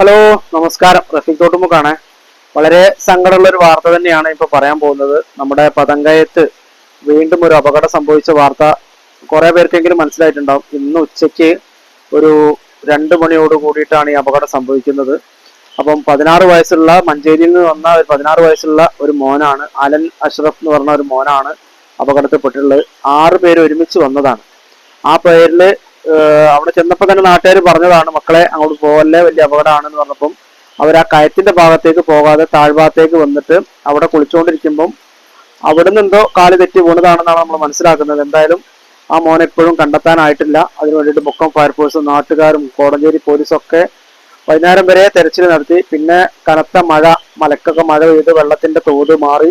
Hello നമസ്കാരം. റഫീഖ് തോട്ടുമുക്കാണ്. വളരെ സങ്കടമുള്ള ഒരു വാർത്ത തന്നെയാണ് ഇപ്പൊ പറയാൻ പോകുന്നത്. നമ്മുടെ പതങ്കയത്ത് വീണ്ടും ഒരു അപകടം സംഭവിച്ച വാർത്ത കുറെ പേർക്കെങ്കിലും മനസ്സിലായിട്ടുണ്ടാവും. ഇന്ന് ഉച്ചയ്ക്ക് ഒരു രണ്ട് മണിയോട് കൂടിയിട്ടാണ് ഈ അപകടം സംഭവിക്കുന്നത്. അപ്പം പതിനാറ് വയസ്സുള്ള മഞ്ചേരിയിൽ നിന്ന് വന്ന ഒരു പതിനാറ് വയസ്സുള്ള ഒരു മോനാണ് അലൻ അഷ്റഫ് എന്ന് പറഞ്ഞ ഒരു മോനാണ് അപകടത്തിൽപ്പെട്ടിട്ടുള്ളത്. ആറ് പേര് ഒരുമിച്ച് വന്നതാണ്. ആ ഏഹ് അവിടെ ചെന്നപ്പോൾ തന്നെ നാട്ടുകാർ പറഞ്ഞതാണ് മക്കളെ അങ്ങോട്ട് പോകല്ലേ വലിയ അപകടമാണെന്ന് പറഞ്ഞപ്പം അവർ ആ കയത്തിന്റെ ഭാഗത്തേക്ക് പോകാതെ താഴ്ഭാഗത്തേക്ക് വന്നിട്ട് അവിടെ കുളിച്ചുകൊണ്ടിരിക്കുമ്പം അവിടെ എന്തോ കാൽ തെറ്റി വീണതാണെന്നാണ് നമ്മൾ മനസ്സിലാക്കുന്നത്. എന്തായാലും ആ മോനെ എപ്പോഴും കണ്ടെത്താനായിട്ടില്ല. അതിനു വേണ്ടിയിട്ട് മുക്കം ഫയർഫോഴ്സും നാട്ടുകാരും കോടഞ്ചേരി പോലീസും ഒക്കെ വൈകുന്നേരം വരെ തെരച്ചിൽ നടത്തി. പിന്നെ കനത്ത മഴ മലക്കൊക്കെ മഴ പെയ്ത് വെള്ളത്തിന്റെ തോത് മാറി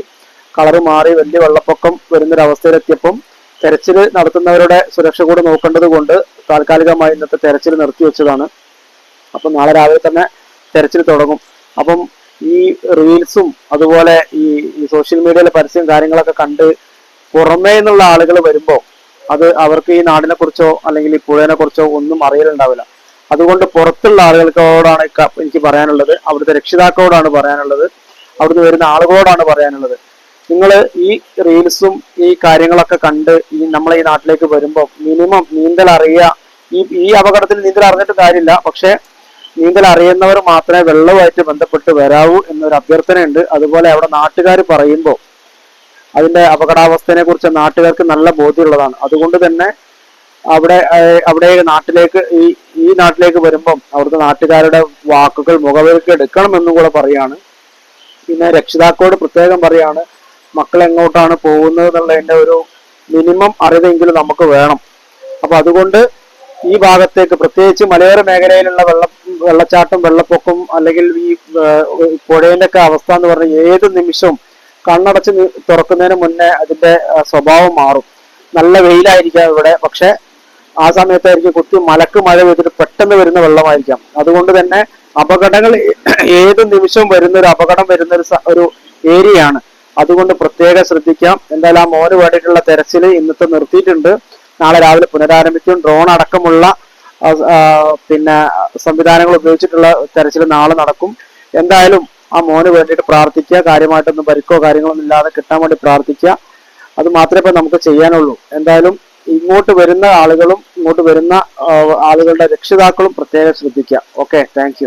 കളറ് മാറി വലിയ വെള്ളപ്പൊക്കം വരുന്നൊരവസ്ഥയിലെത്തിയപ്പം തെരച്ചിൽ നടത്തുന്നവരുടെ സുരക്ഷ കൂടെ നോക്കേണ്ടത് കൊണ്ട് താൽക്കാലികമായി ഇന്നത്തെ തെരച്ചിൽ നിർത്തിവെച്ചതാണ് അപ്പം നാളെ രാവിലെ തന്നെ തെരച്ചിൽ തുടങ്ങും. അപ്പം ഈ റീൽസും അതുപോലെ ഈ സോഷ്യൽ മീഡിയയിലെ പരസ്യം കാര്യങ്ങളൊക്കെ കണ്ട് പുറമേ നിന്നുള്ള ആളുകൾ വരുമ്പോൾ അത് അവർക്ക് ഈ നാടിനെ കുറിച്ചോ അല്ലെങ്കിൽ ഈ പുഴയെ കുറിച്ചോ ഒന്നും അറിയലുണ്ടാവില്ല. അതുകൊണ്ട് പുറത്തുള്ള ആളുകൾക്കോടാണ് എനിക്ക് പറയാനുള്ളത്. അവിടുത്തെ രക്ഷിതാക്കളോടാണ് പറയാനുള്ളത്. അവിടുന്ന് വരുന്ന ആളുകളോടാണ് പറയാനുള്ളത്. നിങ്ങൾ ഈ റീൽസും ഈ കാര്യങ്ങളൊക്കെ കണ്ട് ഈ നമ്മളെ ഈ നാട്ടിലേക്ക് വരുമ്പോൾ മിനിമം നീന്തൽ അറിയുക. ഈ ഈ അപകടത്തിൽ നീന്തൽ അറിഞ്ഞിട്ട് കാര്യമില്ല. പക്ഷേ നീന്തൽ അറിയുന്നവർ മാത്രമേ വെള്ളവുമായിട്ട് ബന്ധപ്പെട്ട് വരാവൂ എന്നൊരു അഭ്യർത്ഥനയുണ്ട്. അതുപോലെ അവിടെ നാട്ടുകാർ പറയുമ്പോൾ അതിന്റെ അപകടാവസ്ഥയെ കുറിച്ച് നാട്ടുകാർക്ക് നല്ല ബോധ്യമുള്ളതാണ്. അതുകൊണ്ട് തന്നെ അവിടെ അവിടെ നാട്ടിലേക്ക് ഈ ഈ നാട്ടിലേക്ക് വരുമ്പം അവിടുത്തെ നാട്ടുകാരുടെ വാക്കുകൾ മുഖവിലേക്ക് എടുക്കണമെന്നും കൂടെ പറയാണ്. പിന്നെ രക്ഷിതാക്കളോട് പ്രത്യേകം പറയാണ്. മക്കൾ എങ്ങോട്ടാണ് പോകുന്നത് എന്നുള്ളതിന്റെ ഒരു മിനിമം അറിവെങ്കിലും നമുക്ക് വേണം. അപ്പൊ അതുകൊണ്ട് ഈ ഭാഗത്തേക്ക് പ്രത്യേകിച്ച് മലയോര മേഖലയിലുള്ള വെള്ള വെള്ളച്ചാട്ടം വെള്ളപ്പൊക്കം അല്ലെങ്കിൽ ഈ പുഴേന്റെ ഒക്കെ അവസ്ഥ എന്ന് പറഞ്ഞാൽ ഏത് നിമിഷവും കണ്ണടച്ച് തുറക്കുന്നതിന് മുന്നേ അതിന്റെ സ്വഭാവം മാറും. നല്ല വെയിലായിരിക്കാം ഇവിടെ പക്ഷെ ആ സമയത്തായിരിക്കും കുത്തി മലക്ക് മഴ പെയ്തിട്ട് പെട്ടെന്ന് വരുന്ന വെള്ളമായിരിക്കാം. അതുകൊണ്ട് തന്നെ അപകടങ്ങൾ ഏത് നിമിഷവും വരുന്ന ഒരു അപകടം വരുന്ന ഒരു ഒരു ഏരിയയാണ്. അതുകൊണ്ട് പ്രത്യേകം ശ്രദ്ധിക്കാം. എന്തായാലും ആ മോന് വേണ്ടിയിട്ടുള്ള തെരച്ചിൽ ഇന്നത്തെ നിർത്തിയിട്ടുണ്ട്. നാളെ രാവിലെ പുനരാരംഭിക്കും. ഡ്രോൺ അടക്കമുള്ള പിന്നെ സംവിധാനങ്ങൾ ഉപയോഗിച്ചിട്ടുള്ള തെരച്ചിൽ നാളെ നടക്കും. എന്തായാലും ആ മോന് വേണ്ടിയിട്ട് പ്രാർത്ഥിക്കുക. കാര്യമായിട്ടൊന്നും പരിക്കോ കാര്യങ്ങളൊന്നും ഇല്ലാതെ കിട്ടാൻ വേണ്ടി പ്രാർത്ഥിക്കുക. അത് മാത്രമേ ഇപ്പൊ നമുക്ക് ചെയ്യാനുള്ളൂ. എന്തായാലും ഇങ്ങോട്ട് വരുന്ന ആളുകളും ഇങ്ങോട്ട് വരുന്ന ആളുകളുടെ രക്ഷിതാക്കളും പ്രത്യേകം ശ്രദ്ധിക്കുക. Okay thank